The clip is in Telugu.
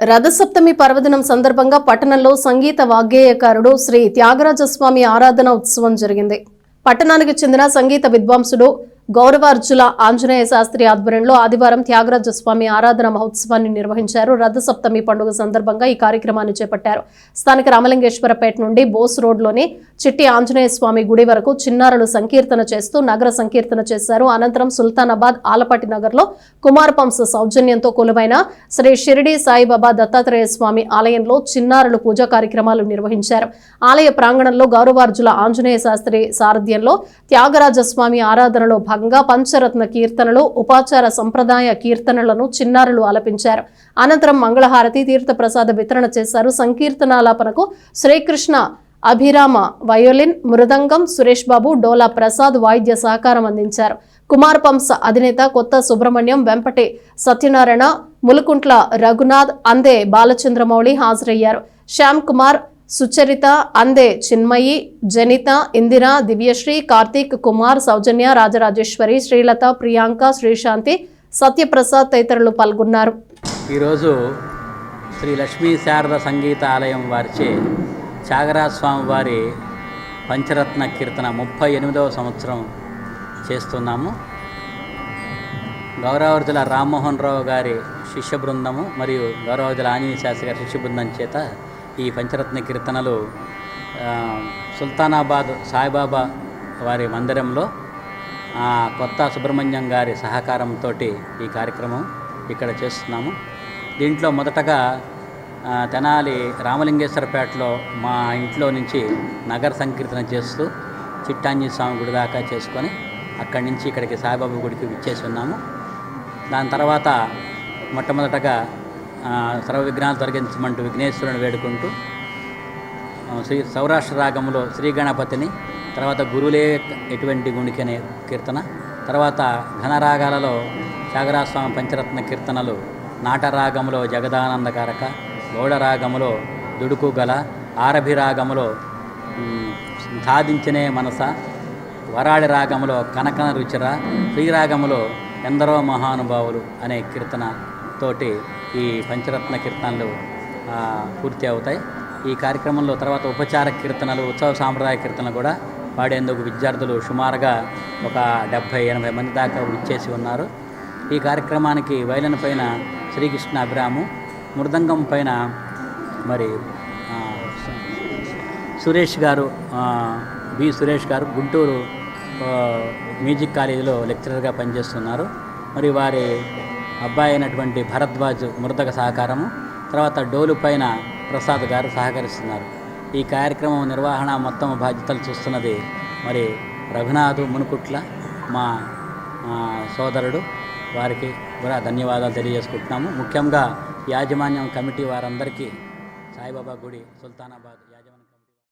రథసప్తమి పర్వదినం సందర్భంగా పట్టణంలో సంగీత వాగ్గేయకారుడు శ్రీ త్యాగరాజస్వామి ఆరాధన ఉత్సవం జరిగింది. పట్టణానికి చెందిన సంగీత విద్వాంసుడు గౌరవార్జుల ఆంజనేయ శాస్త్రి ఆధ్వర్యంలో ఆదివారం త్యాగరాజస్వామి ఆరాధన మహోత్సవాన్ని నిర్వహించారు. రథ సప్తమి పండుగ సందర్భంగా ఈ కార్యక్రమాన్ని చేపట్టారు. స్థానిక రామలింగేశ్వరపేట నుండి బోస్ రోడ్లోని చిట్టి ఆంజనేయ స్వామి గుడి వరకు చిన్నారులు సంకీర్తన చేస్తూ నగర సంకీర్తన చేశారు. అనంతరం సుల్తానాబాద్ ఆలపాటి నగర్లో కుమారపంశ సౌజన్యంతో కొలువైన శ్రీ షిరిడి సాయిబాబా దత్తాత్రేయ స్వామి ఆలయంలో చిన్నారులు పూజా కార్యక్రమాలు నిర్వహించారు. ఆలయ ప్రాంగణంలో గౌరవార్జుల ఆంజనేయ శాస్త్రి సారథ్యంలో త్యాగరాజ స్వామి ఆరాధనలో భాగంగా పంచరత్న కీర్తనలు ఉపాచార సంప్రదాయ కీర్తనలను చిన్నారులు ఆలపించారు. అనంతరం మంగళహారతి తీర్థప్రసాద వితరణ చేశారు. సంకీర్తనాలాపనకు శ్రీకృష్ణ అభిరామ వయోలిన్ మృదంగం సురేష్ బాబు డోలా ప్రసాద్ వాయిద్య సహకారం అందించారు. కుమార్ పంస అధినేత కొత్త సుబ్రహ్మణ్యం వెంపటి సత్యనారాయణ ములుకుంట్ల రఘునాథ్ అందే బాలచంద్రమౌళి హాజరయ్యారు. శ్యామ్ కుమార్ సుచరిత అందే చిన్మయి జనిత ఇందిర దివ్యశ్రీ కార్తీక్ కుమార్ సౌజన్య రాజరాజేశ్వరి శ్రీలత ప్రియాంక శ్రీశాంతి సత్యప్రసాద్ తదితరులు పాల్గొన్నారు. ఈరోజు శ్రీ లక్ష్మీ శారద సంగీత ఆలయం వారిచే త్యాగరాజ స్వామి వారి పంచరత్న కీర్తన ముప్పై ఎనిమిదవ సంవత్సరం చేస్తున్నాము. గౌరవర్జుల రామ్మోహన్ రావు గారి శిష్య బృందము మరియు గౌరవర్జుల ఆంజనేయ శాస్త్రి గారి శిష్య బృందం చేత ఈ పంచరత్న కీర్తనలు సుల్తానాబాద్ సాయిబాబా వారి మందిరంలో కొత్త సుబ్రహ్మణ్యం గారి సహకారంతో ఈ కార్యక్రమం ఇక్కడ చేస్తున్నాము. దీంట్లో మొదటగా తెనాలి రామలింగేశ్వరపేటలో మా ఇంట్లో నుంచి నగర సంకీర్తన చేస్తూ చిట్టాంజీ స్వామి గుడి దాకా చేసుకొని అక్కడి నుంచి ఇక్కడికి సాయిబాబా గుడికి విచ్చేసి ఉన్నాము. దాని తర్వాత మొట్టమొదటగా సర్వ విఘ్నాలు తొలగించమంటూ విఘ్నేశ్వరుని వేడుకుంటూ శ్రీ సౌరాష్ట్ర రాగంలో శ్రీ గణపతిని తర్వాత గురులే ఎటువంటి గుణికి అనే కీర్తన తర్వాత ఘనరాగాలలో త్యాగరాజస్వామి పంచరత్న కీర్తనలు నాటరాగములో జగదానందకారక గౌడరాగములో దుడుకు గల ఆరభి రాగములో సాధించనే మనస వరాడి రాగములో కనకన రుచిర శ్రీరాగములో ఎందరో మహానుభావులు అనే కీర్తన తోటి ఈ పంచరత్న కీర్తనలు పూర్తి అవుతాయి. ఈ కార్యక్రమంలో తర్వాత ఉపచార కీర్తనలు ఉత్సవ సాంప్రదాయ కీర్తనలు కూడా పాడేందుకు విద్యార్థులు సుమారుగా ఒక డెబ్భై ఎనభై మంది దాకా ఇచ్చేసి ఉన్నారు. ఈ కార్యక్రమానికి వైలన్ పైన శ్రీకృష్ణ అభిరాము మృదంగం పైన మరి సురేష్ గారు బి సురేష్ గారు గుంటూరు మ్యూజిక్ కాలేజీలో లెక్చరర్గా పనిచేస్తున్నారు. మరి వారి అబ్బాయి అయినటువంటి భరద్వాజ్ మృదక సహకారము తర్వాత డోలు పైన ప్రసాద్ గారు సహకరిస్తున్నారు. ఈ కార్యక్రమం నిర్వహణ మొత్తం బాధ్యతలు చూస్తున్నది మరి రఘునాథ్ మునుకుట్ల మా సోదరుడు. వారికి కూడా ధన్యవాదాలు తెలియజేసుకుంటున్నాము. ముఖ్యంగా యాజమాన్యం కమిటీ వారందరికీ సాయిబాబా గుడి సుల్తానాబాద్